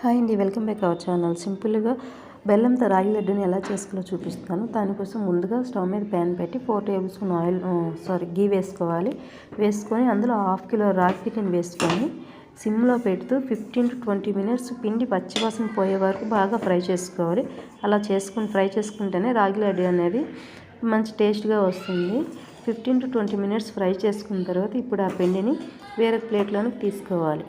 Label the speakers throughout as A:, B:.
A: Hi అండి welcome back our channel. సింపుల్గా బెల్లంతో రాగి లడ్డుని ఎలా చేసుకోవాలో చూపిస్తాను దానికోసం ముందుగా స్టవ్ మీద ప్యాన్ పెట్టి four table spoon oil sorry ghee వేసుకోవాలి. వేసుకొని అందులో హాఫ్ కిలో రాగి పిండిని వేసుకొని సిమ్లో పెడుతూ ఫిఫ్టీన్ టు ట్వంటీ మినిట్స్ పిండి పచ్చివాసన పోయే వరకు బాగా ఫ్రై చేసుకోవాలి. అలా చేసుకుని ఫ్రై చేసుకుంటేనే రాగి లడ్డు అనేది మంచి టేస్ట్గా వస్తుంది. Fifteen to twenty minutes fry చేసుకున్న తర్వాత ఇప్పుడు ఆ పిండిని వేరే ప్లేట్లోనికి తీసుకోవాలి.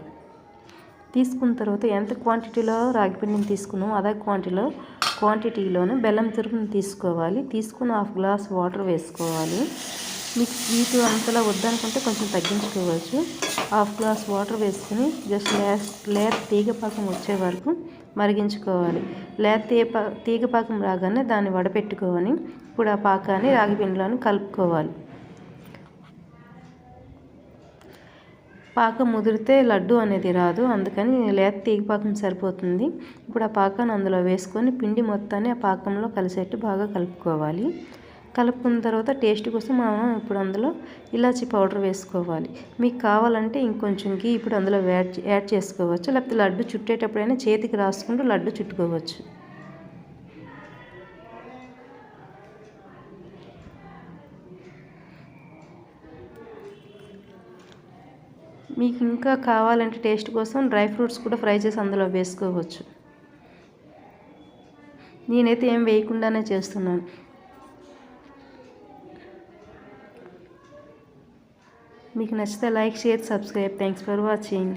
A: తీసుకున్న తర్వాత ఎంత క్వాంటిటీలో రాగి పిండిని తీసుకున్నామో అదే క్వాంటిటీలో క్వాంటిటీలోనే బెల్లం తురుపుని తీసుకోవాలి. తీసుకుని హాఫ్ గ్లాస్ వాటర్ వేసుకోవాలి. మీకు స్వీట్ అంతలా వద్దనుకుంటే కొంచెం తగ్గించుకోవచ్చు. హాఫ్ గ్లాస్ వాటర్ వేసుకుని జస్ట్ లేస్ లేత తీగపాకం వచ్చే వరకు మరిగించుకోవాలి. లేత తీగ తీగ పాకం రాగానే దాన్ని వడపెట్టుకోవాలి ఇప్పుడు ఆ పాకాన్ని రాగి పిండిలోని కలుపుకోవాలి. పాకం ముదిరితే లడ్డు అనేది రాదు. అందుకని లేత తీగ పాకం సరిపోతుంది. ఇప్పుడు ఆ పాకాన్ని అందులో వేసుకొని పిండి మొత్తాన్ని ఆ పాకంలో కలిసేట్టు బాగా కలుపుకోవాలి. కలుపుకున్న తర్వాత టేస్ట్ కోసం మనం ఇప్పుడు అందులో ఇలాచి పౌడర్ వేసుకోవాలి. మీకు కావాలంటే ఇంకొంచెం గీ ఇప్పుడు అందులో యాడ్ యాడ్ చేసుకోవచ్చు. లేకపోతే లడ్డు చుట్టేటప్పుడైనా చేతికి రాసుకుంటూ లడ్డు చుట్టుకోవచ్చు. మీకు ఇంకా కావాలంటే టేస్ట్ కోసం డ్రై ఫ్రూట్స్ కూడా ఫ్రై చేసి అందులో వేసుకోవచ్చు. నేనైతే ఏం వేయకుండానే చేస్తున్నాను. మీకు నచ్చితే like share subscribe. Thanks for watching